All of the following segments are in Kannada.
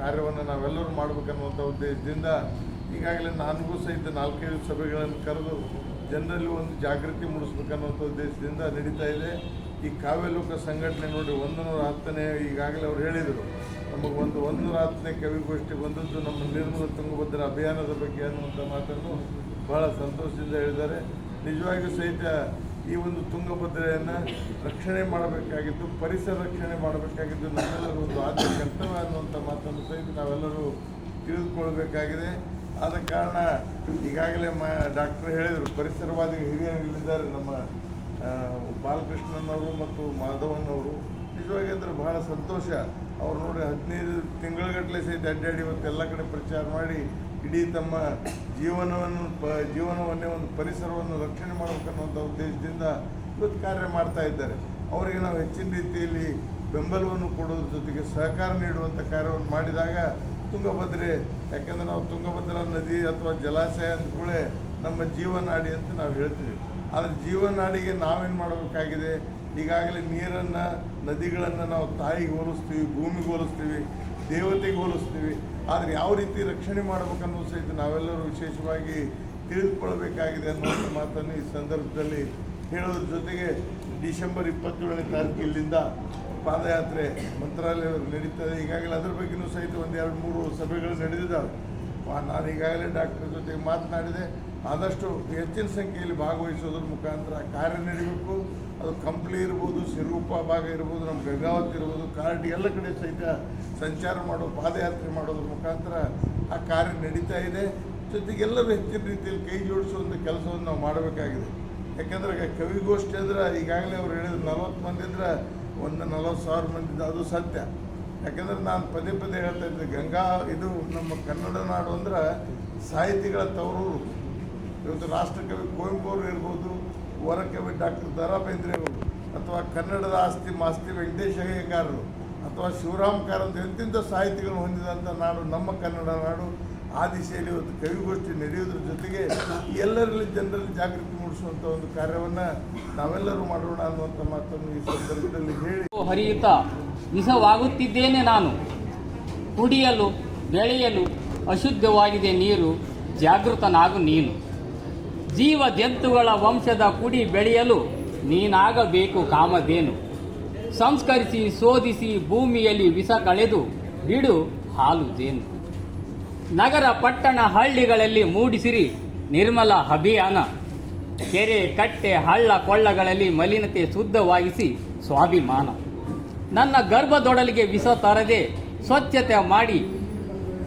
ಕಾರ್ಯವನ್ನು ನಾವೆಲ್ಲರೂ ಮಾಡಬೇಕನ್ನುವಂಥ ಉದ್ದೇಶದಿಂದ ಈಗಾಗಲೇ ನನಗೂ ಸಹಿತ ನಾಲ್ಕೈದು ಸಭೆಗಳನ್ನು ಕರೆದು ಜನರಲ್ಲಿ ಒಂದು ಜಾಗೃತಿ ಮೂಡಿಸ್ಬೇಕನ್ನುವಂಥ ಉದ್ದೇಶದಿಂದ ನಡೀತಾ ಇದೆ. ಈ ಕಾವ್ಯಲೋಕ ಸಂಘಟನೆ ನೋಡಿ ಒಂದು ನೂರ ಹತ್ತನೇ ಈಗಾಗಲೇ ಅವ್ರು ಹೇಳಿದರು, ನಮಗೆ ಒಂದು ಒಂದು ನೂರ ಹತ್ತನೇ ಕವಿಗೋಷ್ಠಿ ಬಂದದ್ದು ನಮ್ಮ ನಿರ್ಮಲ ತುಂಗಭದ್ರ ಅಭಿಯಾನದ ಬಗ್ಗೆ ಅನ್ನುವಂಥ ಮಾತನ್ನು ಬಹಳ ಸಂತೋಷದಿಂದ ಹೇಳಿದ್ದಾರೆ. ನಿಜವಾಗಿಯೂ ಸಹಿತ ಈ ಒಂದು ತುಂಗಭದ್ರೆಯನ್ನು ರಕ್ಷಣೆ ಮಾಡಬೇಕಾಗಿದ್ದು, ಪರಿಸರ ರಕ್ಷಣೆ ಮಾಡಬೇಕಾಗಿದ್ದು, ನಮ್ಮೆಲ್ಲರೂ ಒಂದು ಆದ್ಯ ಕರ್ತವ್ಯ ಅನ್ನುವಂಥ ಮಾತನ್ನು ಸಹಿತ ನಾವೆಲ್ಲರೂ ತಿಳಿದುಕೊಳ್ಬೇಕಾಗಿದೆ. ಆದ ಕಾರಣ ಈಗಾಗಲೇ ಮ, ಡಾಕ್ಟರ್ ಹೇಳಿದರು, ಪರಿಸರವಾದಿ ಹಿರಿಯರಿದ್ದಾರೆ ನಮ್ಮ ಬಾಲಕೃಷ್ಣನವರು ಮತ್ತು ಮಾಧವನವರು. ನಿಜವಾಗಿ ಅಂದರೆ ಬಹಳ ಸಂತೋಷ. ಅವ್ರು ನೋಡಿ ಹದಿನೈದು ತಿಂಗಳಗಟ್ಟಲೆ ಸಹಿತ ಅಡ್ಡಾಡಿ ಇವತ್ತು ಎಲ್ಲ ಕಡೆ ಪ್ರಚಾರ ಮಾಡಿ ಇಡೀ ತಮ್ಮ ಜೀವನವನ್ನು ಪ, ಜೀವನವನ್ನೇ ಒಂದು ಪರಿಸರವನ್ನು ರಕ್ಷಣೆ ಮಾಡಬೇಕನ್ನುವಂಥ ಉದ್ದೇಶದಿಂದ ಇವತ್ತು ಕಾರ್ಯ ಮಾಡ್ತಾ ಇದ್ದಾರೆ. ಅವರಿಗೆ ನಾವು ಹೆಚ್ಚಿನ ರೀತಿಯಲ್ಲಿ ಬೆಂಬಲವನ್ನು ಕೊಡೋದ್ರ ಜೊತೆಗೆ ಸಹಕಾರ ನೀಡುವಂಥ ಕಾರ್ಯವನ್ನು ಮಾಡಿದಾಗ ತುಂಗಭದ್ರೆ, ಯಾಕೆಂದರೆ ನಾವು ತುಂಗಭದ್ರಾ ನದಿ ಅಥವಾ ಜಲಾಶಯ ಅಂದ್ಕೂಡಲೇ ನಮ್ಮ ಜೀವನಾಡಿ ಅಂತ ನಾವು ಹೇಳ್ತೀವಿ. ಆದರೆ ಜೀವನಾಡಿಗೆ ನಾವೇನು ಮಾಡಬೇಕಾಗಿದೆ? ಈಗಾಗಲೇ ನೀರನ್ನು ನದಿಗಳನ್ನು ನಾವು ತಾಯಿಗೆ ಹೋಲಿಸ್ತೀವಿ, ಭೂಮಿಗೆ ಹೋಲಿಸ್ತೀವಿ, ದೇವತೆಗೆ ಹೋಲಿಸ್ತೀವಿ, ಆದರೆ ಯಾವ ರೀತಿ ರಕ್ಷಣೆ ಮಾಡಬೇಕನ್ನೋ ಸಹಿತ ನಾವೆಲ್ಲರೂ ವಿಶೇಷವಾಗಿ ತಿಳಿದುಕೊಳ್ಬೇಕಾಗಿದೆ ಅನ್ನುವಂಥ ಮಾತನ್ನು ಈ ಸಂದರ್ಭದಲ್ಲಿ ಹೇಳೋದ್ರ ಜೊತೆಗೆ ಡಿಸೆಂಬರ್ ಇಪ್ಪತ್ತೇಳನೇ ತಾರೀಕು ಇಲ್ಲಿಂದ ಪಾದಯಾತ್ರೆ ಮಂತ್ರಾಲಯ ನಡೀತದೆ. ಈಗಾಗಲೇ ಅದ್ರ ಬಗ್ಗೆನೂ ಸಹಿತ ಒಂದು ಎರಡು ಮೂರು ಸಭೆಗಳು ನಡೆದಿದ್ದಾವೆ. ನಾನು ಈಗಾಗಲೇ ಡಾಕ್ಟರ್ ಜೊತೆಗೆ ಮಾತನಾಡಿದೆ. ಆದಷ್ಟು ಹೆಚ್ಚಿನ ಸಂಖ್ಯೆಯಲ್ಲಿ ಭಾಗವಹಿಸೋದ್ರ ಮುಖಾಂತರ ಕಾರ್ಯ ನಡೀಬೇಕು. ಅದು ಕಂಪ್ಲಿ ಇರ್ಬೋದು, ಸಿರೂಪ ಭಾಗ ಇರ್ಬೋದು, ನಮ್ಮ ಗಂಗಾವತಿ ಇರ್ಬೋದು, ಕಾರ್ಡ್ ಎಲ್ಲ ಕಡೆ ಸಹಿತ ಸಂಚಾರ ಮಾಡೋ, ಪಾದಯಾತ್ರೆ ಮಾಡೋದ್ರ ಮುಖಾಂತರ ಆ ಕಾರ್ಯ ನಡೀತಾ ಇದೆ. ಜೊತೆಗೆ ಎಲ್ಲರೂ ಹೆಚ್ಚಿನ ರೀತಿಯಲ್ಲಿ ಕೈ ಜೋಡಿಸುವಂಥ ಕೆಲಸವನ್ನು ನಾವು ಮಾಡಬೇಕಾಗಿದೆ. ಯಾಕಂದ್ರೆ ಕವಿಗೋಷ್ಠಿ ಅಂದ್ರೆ ಈಗಾಗಲೇ ಅವ್ರು ಹೇಳಿದ್ರು, ನಲ್ವತ್ತು ಮಂದಿ ಅಂದ್ರೆ ಒಂದು ನಲವತ್ತು ಸಾವಿರ ಮಂದಿ ಅದು ಸತ್ಯ. ಯಾಕಂದ್ರೆ ನಾನು ಪದೇ ಪದೇ ಹೇಳ್ತಾ ಇದ್ದೆ, ಗಂಗಾ ಇದು ನಮ್ಮ ಕನ್ನಡ ನಾಡು ಅಂದ್ರೆ ಸಾಹಿತಿಗಳ ತವರೂರು. ಇವತ್ತು ರಾಷ್ಟ್ರಕವಿ ಕುವೆಂಪು ಅವರು ಇರ್ಬೋದು ವರಕವಿ ಡಾಕ್ಟರ್ ದ ರಾ ಬೇಂದ್ರೆ ಅವರು ಅಥವಾ ಕನ್ನಡದ ಆಸ್ತಿ ಮಾಸ್ತಿ ವೆಂಕಟೇಶ ಅಯ್ಯಂಗಾರರು ಅಥವಾ ಶಿವರಾಮ್ ಕಾರಂತ ಎಂತೆಂಥ ಸಾಹಿತಿಗಳು ಹೊಂದಿದಂಥ ನಾಡು ನಮ್ಮ ಕನ್ನಡ ನಾಡು ಆ ದಿಶೆಯಲ್ಲಿ ಒಂದು ಕವಿಗೋಷ್ಠಿ ನಡೆಯೋದ್ರ ಜೊತೆಗೆ ಎಲ್ಲರಲ್ಲಿ ಜನರಲ್ಲಿ ಜಾಗೃತಿ ಮೂಡಿಸುವಂಥ ಒಂದು ಕಾರ್ಯವನ್ನು ನಾವೆಲ್ಲರೂ ಮಾಡೋಣ ಅನ್ನುವಂಥ ಮಾತನ್ನು ಈ ಸಂದರ್ಭದಲ್ಲಿ ಹೇಳಿ. ಹರಿಯುತ್ತಾ, ವಿಷವಾಗುತ್ತಿದ್ದೇನೆ ನಾನು. ಕುಡಿಯಲು, ಬೆಳೆಯಲು ಅಶುದ್ಧವಾಗಿದೆ ನೀರು, ಜಾಗೃತನಾಗು ನೀನು. ಜೀವ ಜಂತುಗಳ ವಂಶದ ಕುಡಿ ಬೆಳೆಯಲು ನೀನಾಗಬೇಕು ಕಾಮಧೇನು. ಸಂಸ್ಕರಿಸಿ ಶೋಧಿಸಿ ಭೂಮಿಯಲ್ಲಿ ವಿಷ ಕಳೆದು ಬಿಡು ಹಾಲು ಜೇನು. ನಗರ ಪಟ್ಟಣ ಹಳ್ಳಿಗಳಲ್ಲಿ ಮೂಡಿಸಿರಿ ನಿರ್ಮಲ ಅಭಿಯಾನ. ಕೆರೆ, ಕಟ್ಟೆ, ಹಳ್ಳ, ಕೊಳ್ಳಗಳಲ್ಲಿ ಮಲಿನತೆ ಶುದ್ಧವಾಗಿಸಿ ಸ್ವಾಭಿಮಾನ. ನನ್ನ ಗರ್ಭದೊಡಲಿಗೆ ವಿಷ ತರದೆ ಸ್ವಚ್ಛತೆ ಮಾಡಿ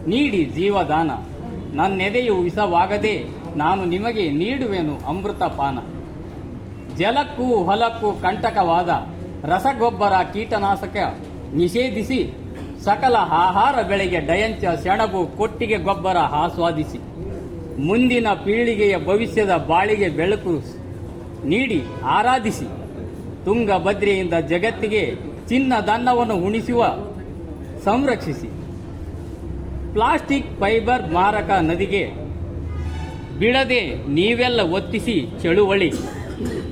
ನೀಡಿ ಜೀವದಾನ. ನನ್ನೆದೆಯು ವಿಷವಾಗದೆ ನಾನು ನಿಮಗೆ ನೀಡುವೆನು ಅಮೃತ ಪಾನ ಜಲಕ್ಕೂ ಹೊಲಕ್ಕೂ ಕಂಟಕವಾದ ರಸಗೊಬ್ಬರ ಕೀಟನಾಶಕ ನಿಷೇಧಿಸಿ ಸಕಲ ಆಹಾರ ಬೆಳೆಗೆ ಡಯಂಚ ಸೆಣಬು ಕೊಟ್ಟಿಗೆ ಗೊಬ್ಬರ ಆಸ್ವಾದಿಸಿ. ಮುಂದಿನ ಪೀಳಿಗೆಯ ಭವಿಷ್ಯದ ಬಾಳಿಗೆ ಬೆಳಕು ನೀಡಿ ಆರಾಧಿಸಿ. ತುಂಗಭದ್ರೆಯಿಂದ ಜಗತ್ತಿಗೆ ಚಿನ್ನದನ್ನವನ್ನು ಉಣಿಸುವ ಸಂರಕ್ಷಿಸಿ. ಪ್ಲಾಸ್ಟಿಕ್ ಫೈಬರ್ ಮಾರಕ ನದಿಗೆ ಬಿಡದೆ ನೀವೆಲ್ಲ ಒತ್ತಿಸಿ ಚಳುವಳಿ.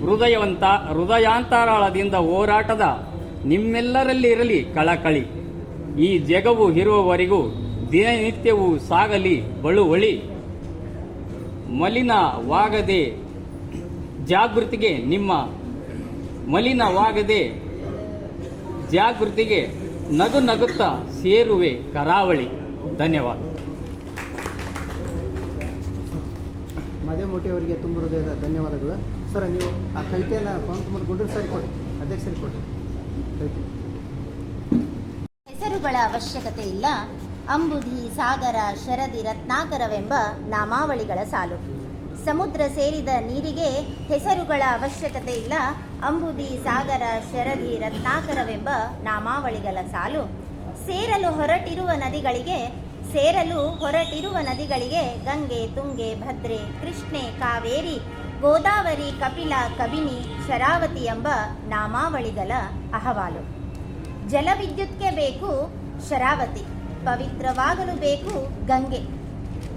ಹೃದಯವಂತ, ಹೃದಯಾಂತರಾಳದಿಂದ ಹೋರಾಟದ ನಿಮ್ಮೆಲ್ಲರಲ್ಲಿ ಇರಲಿ ಕಳಕಳಿ. ಈ ಜಗವು ಇರುವವರೆಗೂ ದಿನನಿತ್ಯವೂ ಸಾಗಲಿ ಬಳುವಳಿ. ಮಲಿನವಾಗದೆ ಜಾಗೃತಿಗೆ ನಿಮ್ಮ ಮಲಿನವಾಗದೆ ಜಾಗೃತಿಗೆ ನಗು ನಗುತ್ತಾ ಸೇರುವೆ ಕರಾವಳಿ. ಧನ್ಯವಾದ. ಮದೇಮೋಟಿ ಅವರಿಗೆ ತುಂಬ ಹೃದಯದ ಧನ್ಯವಾದಗಳು. ಸರ್, ನೀವು ಆ ಕವಿತೆಯನ್ನು ಪವನ್ಕುಮಾರ್ ಗುಂಡೂರು ಸರಿ ಕೊಡಿ ಅಧ್ಯಕ್ಷರಿಗೆ ಕೊಡಿ. ಹೆಸರುಗಳ ಅವಶ್ಯಕತೆ ಇಲ್ಲ. ಅಂಬುಧಿ ಸಾಗರ, ಶರದಿ, ರತ್ನಾಕರವೆಂಬ ನಾಮಾವಳಿಗಳ ಸಾಲು. ಸಮುದ್ರ ಸೇರಿದ ನೀರಿಗೆ ಹೆಸರುಗಳ ಅವಶ್ಯಕತೆ ಇಲ್ಲ. ಅಂಬುದಿ, ಸಾಗರ, ಶರದಿ, ರತ್ನಾಕರವೆಂಬ ನಾಮಾವಳಿಗಳ ಸಾಲು. ಸೇರಲು ಹೊರಟಿರುವ ನದಿಗಳಿಗೆ ಸೇರಲು ಹೊರಟಿರುವ ನದಿಗಳಿಗೆ ಗಂಗೆ, ತುಂಗೆ, ಭದ್ರೆ, ಕೃಷ್ಣೆ, ಕಾವೇರಿ, ಗೋದಾವರಿ, ಕಪಿಲ, ಕಬಿನಿ, ಶರಾವತಿ ಎಂಬ ನಾಮಾವಳಿಗಳ ಅಹವಾಲು. ಜಲವಿದ್ಯುತ್ಗೆ ಬೇಕು ಶರಾವತಿ, ಪವಿತ್ರವಾಗಲು ಬೇಕು ಗಂಗೆ.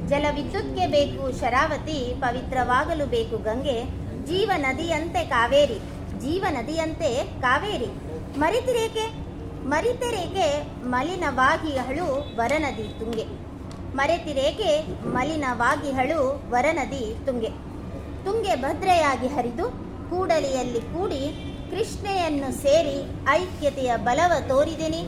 ಜಲ ವಿದ್ಯುತ್ಗೆ ಬೇಕು ಶರಾವತಿ, ಪವಿತ್ರವಾಗಲು ಬೇಕು ಗಂಗೆ. ಜೀವ ನದಿಯಂತೆ ಕಾವೇರಿ, ಜೀವ ನದಿಯಂತೆ ಕಾವೇರಿ. ಮರಿತಿರೇಕೆ ಮರಿತಿರೇಕೆ ಮಲಿನವಾಗಿಹಳು ವರನದಿ ತುಂಗೆ. ಮರೆತಿರೆಗೆ ಮಲಿನವಾಗಿಹಳು ವರನದಿ ತುಂಗೆ. ತುಂಗೆ ಭದ್ರೆಯಾಗಿ ಹರಿದು ಕೂಡಲಿಯಲ್ಲಿ ಕೂಡಿ ಕೃಷ್ಣೆಯನ್ನು ಸೇರಿ ಐಕ್ಯತೆಯ ಬಲವ ತೋರಿದೆನಿ.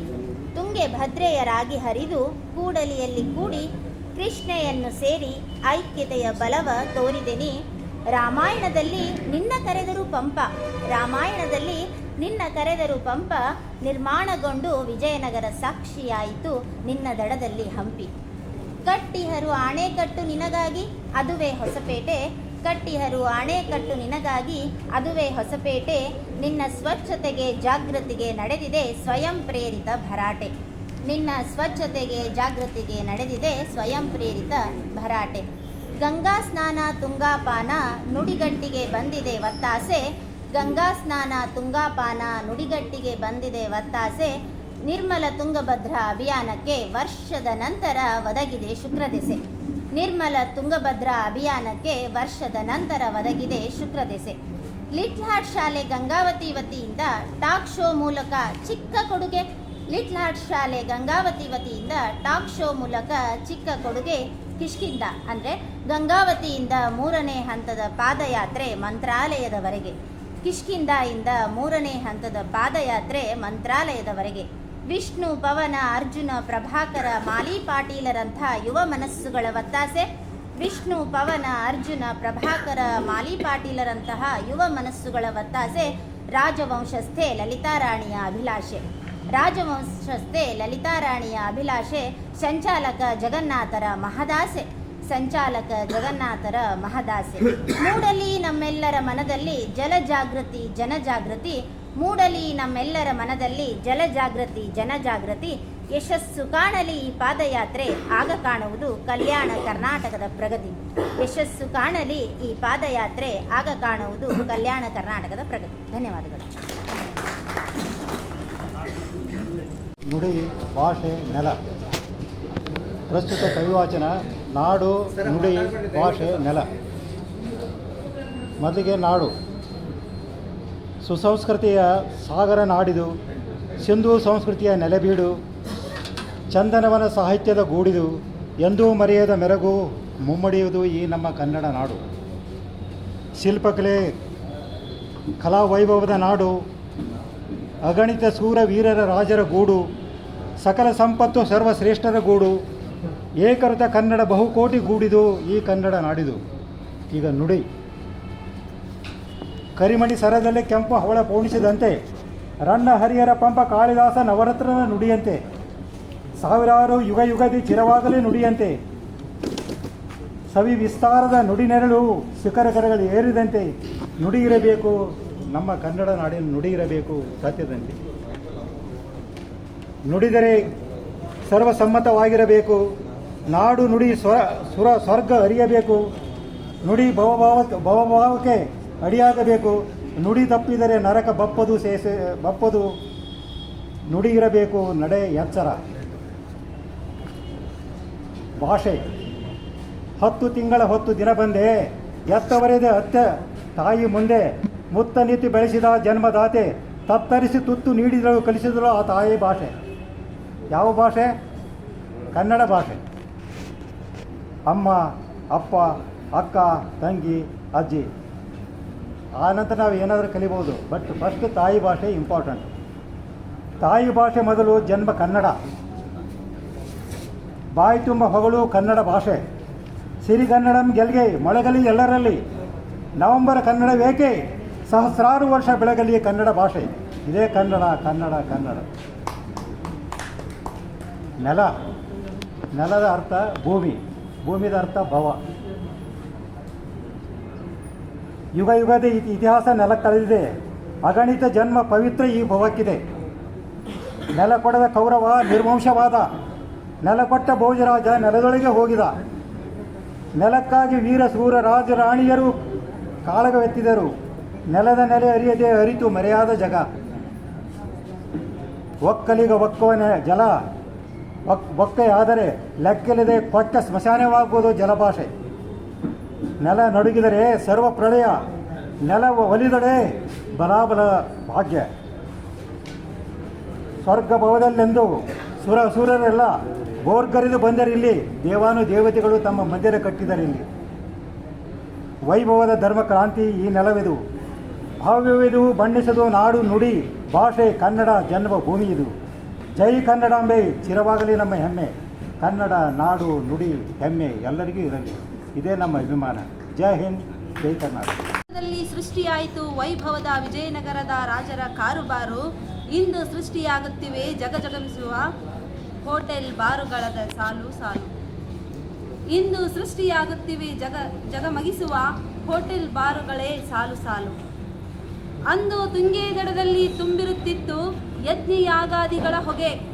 ತುಂಗೆ ಭದ್ರೆಯರಾಗಿ ಹರಿದು ಕೂಡಲಿಯಲ್ಲಿ ಕೂಡಿ ಕೃಷ್ಣೆಯನ್ನು ಸೇರಿ ಐಕ್ಯತೆಯ ಬಲವ ತೋರಿದೆನಿ. ರಾಮಾಯಣದಲ್ಲಿ ನಿನ್ನ ಕರೆದರು ಪಂಪ. ರಾಮಾಯಣದಲ್ಲಿ ನಿನ್ನ ಕರೆದರು ಪಂಪ ನಿರ್ಮಾಣಗೊಂಡು ವಿಜಯನಗರ ಸಾಕ್ಷಿಯಾಯಿತು ನಿನ್ನ ದಡದಲ್ಲಿ ಹಂಪಿ. ಕಟ್ಟಿಹರು ಆಣೆಕಟ್ಟು ನಿನಗಾಗಿ, ಅದುವೇ ಹೊಸಪೇಟೆ. ಕಟ್ಟಿಹರು ಆಣೆಕಟ್ಟು ನಿನಗಾಗಿ, ಅದುವೇ ಹೊಸಪೇಟೆ. ನಿನ್ನ ಸ್ವಚ್ಛತೆಗೆ ಜಾಗೃತಿಗೆ ನಡೆದಿದೆ ಸ್ವಯಂ ಪ್ರೇರಿತ ಭರಾಟೆ. ನಿನ್ನ ಸ್ವಚ್ಛತೆಗೆ ಜಾಗೃತಿಗೆ ನಡೆದಿದೆ ಸ್ವಯಂ ಪ್ರೇರಿತ ಭರಾಟೆ. ಗಂಗಾ ಸ್ನಾನ ತುಂಗಾಪಾನ ನುಡಿಗಂಟಿಗೆ ಬಂದಿದೆ ಒತ್ತಾಸೆ. ಗಂಗಾ ಸ್ನಾನ, ತುಂಗಾಪಾನ, ನುಡಿಗಟ್ಟಿಗೆ ಬಂದಿದೆ ಒತ್ತಾಸೆ ನಿರ್ಮಲ ತುಂಗಭದ್ರಾ ಅಭಿಯಾನಕ್ಕೆ ವರ್ಷದ ನಂತರ ಒದಗಿದೆ ಶುಕ್ರದೆಸೆ. ನಿರ್ಮಲ ತುಂಗಭದ್ರಾ ಅಭಿಯಾನಕ್ಕೆ ವರ್ಷದ ನಂತರ ಒದಗಿದೆ ಶುಕ್ರದೆಸೆ. ಲಿಟ್ಲ್ ಹಾರ್ಟ್ ಶಾಲೆ ಗಂಗಾವತಿ ವತಿಯಿಂದ ಟಾಕ್ ಶೋ ಮೂಲಕ ಚಿಕ್ಕ ಕೊಡುಗೆ. ಲಿಟ್ಲ್ ಹಾರ್ಟ್ ಶಾಲೆ ಗಂಗಾವತಿ ವತಿಯಿಂದ ಟಾಕ್ ಶೋ ಮೂಲಕ ಚಿಕ್ಕ ಕೊಡುಗೆ ಕಿಷ್ಕಿಂದ ಅಂದರೆ ಗಂಗಾವತಿಯಿಂದ ಮೂರನೇ ಹಂತದ ಪಾದಯಾತ್ರೆ ಮಂತ್ರಾಲಯದವರೆಗೆ. ಕಿಷ್ಕಿಂದಾಯಿಂದ ಮೂರನೇ ಹಂತದ ಪಾದಯಾತ್ರೆ ಮಂತ್ರಾಲಯದವರೆಗೆ. ವಿಷ್ಣು, ಪವನ, ಅರ್ಜುನ, ಪ್ರಭಾಕರ, ಮಾಲಿ ಪಾಟೀಲರಂಥ ಯುವ ಮನಸ್ಸುಗಳ ಒತ್ತಾಸೆ. ವಿಷ್ಣು, ಪವನ, ಅರ್ಜುನ, ಪ್ರಭಾಕರ, ಮಾಲಿ ಪಾಟೀಲರಂತಹ ಯುವ ಮನಸ್ಸುಗಳ ಒತ್ತಾಸೆ. ರಾಜವಂಶಸ್ಥೆ ಲಲಿತಾರಾಣಿಯ ಅಭಿಲಾಷೆ. ರಾಜವಂಶಸ್ಥೆ ಲಲಿತಾರಾಣಿಯ ಅಭಿಲಾಷೆ. ಸಂಚಾಲಕ ಜಗನ್ನಾಥರ ಮಹದಾಸೆ. ಸಂಚಾಲಕ ಜಗನ್ನಾಥರ ಮಹದಾಸೆ. ಮೂಡಲಿ ನಮ್ಮೆಲ್ಲರ ಮನದಲ್ಲಿ ಜಲ ಜಾಗೃತಿ ಜನಜಾಗೃತಿ ಮೂಡಲಿ ನಮ್ಮೆಲ್ಲರ ಮನದಲ್ಲಿ ಜಲ ಜಾಗೃತಿ ಜನಜಾಗೃತಿ ಯಶಸ್ಸು ಕಾಣಲಿ ಈ ಪಾದಯಾತ್ರೆ. ಆಗ ಕಾಣುವುದು ಕಲ್ಯಾಣ ಕರ್ನಾಟಕದ ಪ್ರಗತಿ. ಯಶಸ್ಸು ಕಾಣಲಿ ಈ ಪಾದಯಾತ್ರೆ. ಆಗ ಕಾಣುವುದು ಕಲ್ಯಾಣ ಕರ್ನಾಟಕದ ಪ್ರಗತಿ. ಧನ್ಯವಾದಗಳು. ನುಡಿ, ಭಾಷೆ, ನೆಲ. ಪ್ರಸ್ತುತ ಕವಿವಾಚನ ನಾಡು ನುಡಿ ಭಾಷೆ ನೆಲ. ಮೊದಲಿಗೆ ನಾಡು. ಸುಸಂಸ್ಕೃತಿಯ ಸಾಗರ ನಾಡಿದು ಸಿಂಧು ಸಂಸ್ಕೃತಿಯ ನೆಲೆಬೀಡು ಚಂದನವನ ಸಾಹಿತ್ಯದ ಗೂಡಿದು ಎಂದೂ ಮರೆಯದ ಮೆರಗು ಮುಮ್ಮಡಿಯುವುದು ಈ ನಮ್ಮ ಕನ್ನಡ ನಾಡು. ಶಿಲ್ಪಕಲೆ ಕಲಾ ವೈಭವದ ನಾಡು ಅಗಣಿತ ಸೂರ ವೀರರ ರಾಜರ ಗೂಡು ಸಕಲ ಸಂಪತ್ತು ಸರ್ವಶ್ರೇಷ್ಠರ ಗೂಡು ಏಕರತ ಕನ್ನಡ ಬಹುಕೋಟಿ ಗೂಡಿದು ಈ ಕನ್ನಡ ನಾಡಿದು. ಈಗ ನುಡಿ. ಕರಿಮಣಿ ಸರದಲ್ಲಿ ಕೆಂಪು ಹವಳ ಪೋಣಿಸಿದಂತೆ ರಣ್ಣ ಹರಿಹರ ಪಂಪ ಕಾಳಿದಾಸ ನವರತ್ನನ ನುಡಿಯಂತೆ, ಸಾವಿರಾರು ಯುಗ ಯುಗದಿ ಚಿರವಾಗಲಿ ನುಡಿಯಂತೆ. ಸವಿ ವಿಸ್ತಾರದ ನುಡಿ ನೆರಳು ಶಿಖರಕರಗಳು ಏರಿದಂತೆ ನುಡಿ ಇರಬೇಕು ನಮ್ಮ ಕನ್ನಡ ನಾಡಿನ ನುಡಿ ಇರಬೇಕು ಸತ್ಯದಂತೆ. ನುಡಿದರೆ ಸರ್ವಸಮ್ಮತವಾಗಿರಬೇಕು ನಾಡು ನುಡಿ ಸ್ವರ, ಸುರ, ಸ್ವರ್ಗ ಅರಿಯಬೇಕು. ನುಡಿ ಭವಭಾವ ಭವಭಾವಕ್ಕೆ ಅಡಿಯಾಗಬೇಕು. ನುಡಿ ತಪ್ಪಿದರೆ ನರಕ ಬಪ್ಪದು ಸೇಸೆ, ಬಪ್ಪದು ನುಡಿ ಇರಬೇಕು ನಡೆ ಎಚ್ಚರ. ಭಾಷೆ. ಹತ್ತು ತಿಂಗಳ ಹೊತ್ತು ದಿನ ಬಂದೆ. ಎತ್ತವರೆದೆ ಅತ್ತ ತಾಯಿ ಮುಂದೆ ಮುತ್ತ ನೀತಿ ಬೆಳೆಸಿದ ಜನ್ಮದಾತೆ, ತತ್ತರಿಸಿ ತುತ್ತು ನೀಡಿದಳು, ಕಲಿಸಿದಳು ಆ ತಾಯಿ ಭಾಷೆ. ಯಾವ ಭಾಷೆ? ಕನ್ನಡ ಭಾಷೆ. ಅಮ್ಮ, ಅಪ್ಪ, ಅಕ್ಕ, ತಂಗಿ, ಅಜ್ಜಿ. ಆ ನಂತರ ನಾವು ಏನಾದರೂ ಕಲಿಬೋದು ಬಟ್ ಫಸ್ಟ್ ತಾಯಿ ಭಾಷೆ ಇಂಪಾರ್ಟೆಂಟ್ ತಾಯಿ ಭಾಷೆ ಮೊದಲು ಜನ್ಮ ಕನ್ನಡ. ಬಾಯಿ ತುಂಬ ಹೊಗಳು ಕನ್ನಡ ಭಾಷೆ. ಸಿರಿಗನ್ನಡಂ ಗೆಲ್ಗೆ, ಮೊಳಗಲಿ ಎಲ್ಲರಲ್ಲಿ. ನವೆಂಬರ್ ಕನ್ನಡವೇಕೆ ಸಹಸ್ರಾರು ವರ್ಷ ಬೆಳಗಲಿ ಕನ್ನಡ ಭಾಷೆ. ಇದೇ ಕನ್ನಡ ಕನ್ನಡ ಕನ್ನಡ. ನೆಲ. ನೆಲದ ಅರ್ಥ ಭೂಮಿ. ಭೂಮಿದ ಅರ್ಥ ಭವ. ಯುಗ ಯುಗದ ಇತಿ- ಇತಿಹಾಸ ನೆಲ ಕಳೆದಿದೆ ಅಗಣಿತ ಜನ್ಮ ಪವಿತ್ರ ಈ ಭವಕ್ಕಿದೆ. ನೆಲ ಕೊಡದ ಕೌರವ ನಿರ್ವಂಶವಾದ. ನೆಲ ಕೊಟ್ಟ ಭೋಜರಾಜ ನೆಲದೊಳಗೆ ಹೋಗಿದ. ನೆಲಕ್ಕಾಗಿ ವೀರ, ಸೂರ, ರಾಜ, ರಾಣಿಯರು ಕಾಳಗವೆತ್ತಿದರು. ನೆಲದ ನೆಲೆ ಅರಿಯದೆ ಅರಿತು ಮರೆಯಾದ ಜಗ. ಒಕ್ಕಲಿಗ, ಒಕ್ಕವನ ಜಲ. ಬಕ್ ಬೊಕ್ಕೆಯಾದರೆ ಲೆಕ್ಕಿಲ್ಲದೆ ಕೊಟ್ಟ ಸ್ಮಶಾನವಾಗುವುದು ಜಲಭಾಷೆ. ನೆಲ ನಡುಗಿದರೆ ಸರ್ವ ಪ್ರಳಯ, ನೆಲ ಒಲಿದಡೆ ಬಲಾಬಲ ಭಾಗ್ಯ. ಸ್ವರ್ಗ ಭವದಲ್ಲೆಂದು ಸುರ ಸುರರೆಲ್ಲ ಬೋರ್ಗರಿದು ಬಂದರಿಲ್ಲಿ, ದೇವಾನು ದೇವತೆಗಳು ತಮ್ಮ ಮಂದಿರ ಕಟ್ಟಿದರಿಲ್ಲಿ. ವೈಭವದ ಧರ್ಮ ಕ್ರಾಂತಿ ಈ ನೆಲವಿದು. ಭಾವ್ಯವಿದು ಬಣ್ಣಿಸದು ನಾಡು ನುಡಿ, ಭಾಷೆ ಕನ್ನಡ ಜನ್ಮ ಭೂಮಿ ಇದು ಜೈ ಕನ್ನಡಾಂಬೆ, ಚಿರವಾಗಲಿ ನಮ್ಮ ಹೆಮ್ಮೆ. ಕನ್ನಡ, ನಾಡು, ನುಡಿ, ಹೆಮ್ಮೆ ಎಲ್ಲರಿಗೂ ಇರಲಿ. ಇದೇ ನಮ್ಮ ಅಭಿಮಾನ. ಜೈ ಹಿಂದ್, ಜೈ ಕರ್ನಾಟಕದಲ್ಲಿ ಸೃಷ್ಟಿಯಾಯಿತು ವೈಭವದ ವಿಜಯನಗರದ ರಾಜರ ಕಾರುಬಾರು. ಇಂದು ಸೃಷ್ಟಿಯಾಗುತ್ತಿವೆ ಜಗಜಗಮಿಸುವ ಹೋಟೆಲ್ ಬಾರುಗಳದ ಸಾಲು ಸಾಲು. ಇಂದು ಸೃಷ್ಟಿಯಾಗುತ್ತಿವೆ ಜಗ, ಜಗಮಗಿಸುವ ಹೋಟೆಲ್ ಬಾರುಗಳೇ ಸಾಲು ಸಾಲು. ಅಂದು ತುಂಗೇದಡದಲ್ಲಿ ತುಂಬಿರುತ್ತಿತ್ತು ಯಜ್ಞಯಾಗಾದಿಗಳ ಹೊಗೆ.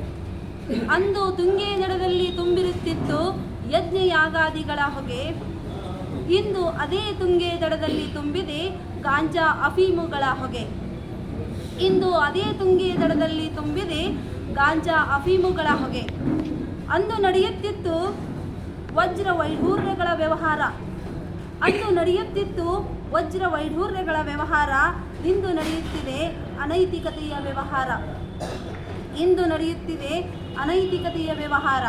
ಅಂದು ತುಂಗೆ ದಡದಲ್ಲಿ ತುಂಬಿರುತ್ತಿತ್ತು ಯಜ್ಞಯಾಗಾದಿಗಳ ಹೊಗೆ. ಇಂದು ಅದೇ ತುಂಗೆ ದಡದಲ್ಲಿ ತುಂಬಿದೆ ಗಾಂಜಾ ಅಫೀಮುಗಳ ಹೊಗೆ. ಇಂದು ಅದೇ ತುಂಗೆ ದಡದಲ್ಲಿ ತುಂಬಿದೆ ಗಾಂಜಾ ಅಫೀಮುಗಳ ಹೊಗೆ. ಅಂದು ನಡೆಯುತ್ತಿತ್ತು ವಜ್ರ ವೈಢೂರ್ಯಗಳ ವ್ಯವಹಾರ. ಅಂದು ನಡೆಯುತ್ತಿತ್ತು ವಜ್ರ ವೈಢೂರ್ಯಗಳ ವ್ಯವಹಾರ. ಇಂದು ನಡೆಯುತ್ತಿದೆ ಅನೈತಿಕತೆಯ ವ್ಯವಹಾರ. ಇಂದು ನಡೆಯುತ್ತಿದೆ ಅನೈತಿಕತೆಯ ವ್ಯವಹಾರ.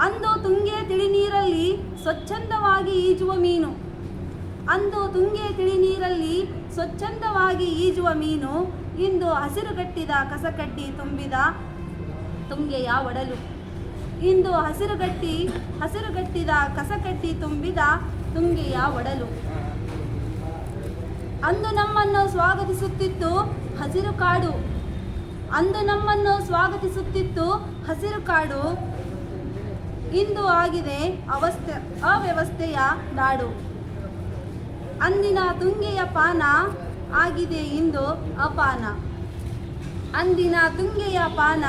ಅಂದು ತುಂಗೆ ತಿಳಿನೀರಲ್ಲಿ ಸ್ವಚ್ಛಂದವಾಗಿ ಈಜುವ ಮೀನು. ಅಂದು ತುಂಗೆ ತಿಳಿನೀರಲ್ಲಿ ಸ್ವಚ್ಛಂದವಾಗಿ ಈಜುವ ಮೀನು. ಇಂದು ಹಸಿರುಗಟ್ಟಿದ ಕಸಕಟ್ಟಿ ತುಂಬಿದ ತುಂಗೆಯ ಒಡಲು. ಇಂದು ಹಸಿರುಗಟ್ಟಿ ಹಸಿರುಗಟ್ಟಿದ ಕಸಕಟ್ಟಿ ತುಂಬಿದ ತುಂಗೆಯ ಒಡಲು. ಅಂದು ನಮ್ಮನ್ನು ಸ್ವಾಗತಿಸುತ್ತಿತ್ತು ಹಸಿರು ಕಾಡು. ಅಂದು ನಮ್ಮನ್ನು ಸ್ವಾಗತಿಸುತ್ತಿತ್ತು ಹಸಿರು ಕಾಡು. ಇಂದು ಆಗಿದೆ ಅವಸ್ಥೆ, ಅವ್ಯವಸ್ಥೆಯ ನಾಡು. ಅಂದಿನ ತುಂಗೆಯ ಪಾನ ಆಗಿದೆ ಇಂದು ಅಪಾನ. ಅಂದಿನ ತುಂಗೆಯ ಪಾನ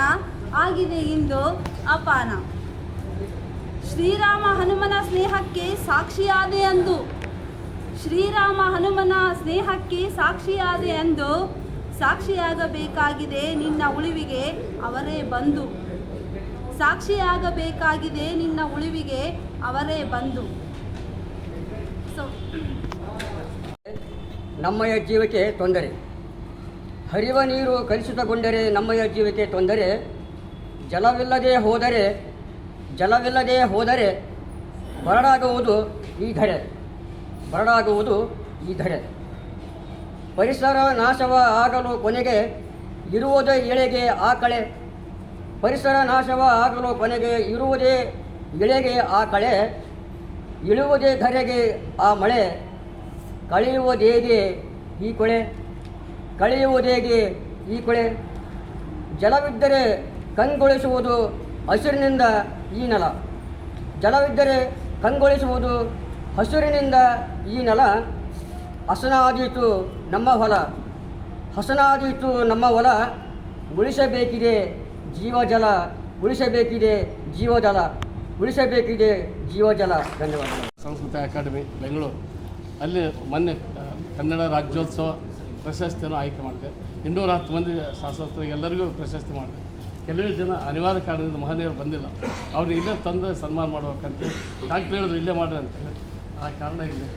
ಆಗಿದೆ ಇಂದು ಅಪಾನ. ಶ್ರೀರಾಮ ಹನುಮನ ಸ್ನೇಹಕ್ಕೆ ಸಾಕ್ಷಿಯಾದೆ ಅಂದು. ಶ್ರೀರಾಮ ಹನುಮನ ಸ್ನೇಹಕ್ಕೆ ಸಾಕ್ಷಿಯಾದೆ ಎಂದು ಸಾಕ್ಷಿಯಾಗಬೇಕಾಗಿದೆ, ನಿನ್ನ ಉಳಿವಿಗೆ ಅವರೇ ಬಂದು. ಸಾಕ್ಷಿಯಾಗಬೇಕಾಗಿದೆ, ನಿನ್ನ ಉಳಿವಿಗೆ ಅವರೇ ಬಂದು. ನಮ್ಮಯ ಜೀವಕ್ಕೆ ತೊಂದರೆ. ಹರಿವ ನೀರು ಕಲುಷಿತಗೊಂಡರೆ ನಮ್ಮಯ ಜೀವಕ್ಕೆ ತೊಂದರೆ. ಜಲವಿಲ್ಲದೆ ಹೋದರೆ ಜಲವಿಲ್ಲದೆ ಹೋದರೆ ಬರಡಾಗುವುದು ಈ ಧರೆ ಬರಡಾಗುವುದು ಈ ಧರೆ ಪರಿಸರ ನಾಶವ ಆಗಲು ಕೊನೆಗೆ ಇರುವುದೇ ಎಳೆಗೆ ಆ ಕಳೆ ಪರಿಸರ ನಾಶವ ಆಗಲು ಕೊನೆಗೆ ಇರುವುದೇ ಎಳೆಗೆ ಆ ಕಳೆ ಇಳುವುದೇ ಧರೆಗೆ ಆ ಮಳೆ. ಕಳೆಯುವುದೇಗೆ ಈ ಕೊಳೆ. ಕಳೆಯುವುದೇಗೆ ಈ ಕೊಳೆ. ಜಲವಿದ್ದರೆ ಕಂಗೊಳಿಸುವುದು ಹಸಿರಿನಿಂದ ಈ ನೆಲ. ಜಲವಿದ್ದರೆ ಕಂಗೊಳಿಸುವುದು ಹಸಿರಿನಿಂದ ಈ ನೆಲ. ಹಸನಾದೀತು ನಮ್ಮ ಹೊಲ. ಹಸನಾದೀತು ನಮ್ಮ ಹೊಲ. ಉಳಿಸಬೇಕಿದೆ ಜೀವಜಲ. ಉಳಿಸಬೇಕಿದೆ ಜೀವಜಲ. ಉಳಿಸಬೇಕಿದೆ ಜೀವಜಲ. ಧನ್ಯವಾದಗಳು. ಸಂಸ್ಕೃತಿ ಅಕಾಡೆಮಿ, ಬೆಂಗಳೂರು. ಅಲ್ಲಿ ಮೊನ್ನೆ ಕನ್ನಡ ರಾಜ್ಯೋತ್ಸವ ಪ್ರಶಸ್ತಿಯನ್ನು ಆಯ್ಕೆ ಮಾಡಿದೆ. ಇನ್ನೂರ ಹತ್ತು ಮಂದಿ ಶಾಸ್ತ್ರಿಗೆಲ್ಲರಿಗೂ ಪ್ರಶಸ್ತಿ ಮಾಡಿದೆ. ಕೆಲವೇ ಜನ ಅನಿವಾರ್ಯ ಕಾರಣದಿಂದ ಮಹನೀಯರು ಬಂದಿಲ್ಲ. ಅವ್ರು ಇಲ್ಲೇ ತಂದು ಸನ್ಮಾನ ಮಾಡ್ಬೇಕಂತ ಡಾಕ್ಟ್ರ್ ಹೇಳಿದ್ರು ಇಲ್ಲೇ ಮಾಡ್ರಿ ಅಂತೇಳಿ ಆ ಕಾರಣ ಇಲ್ಲಿ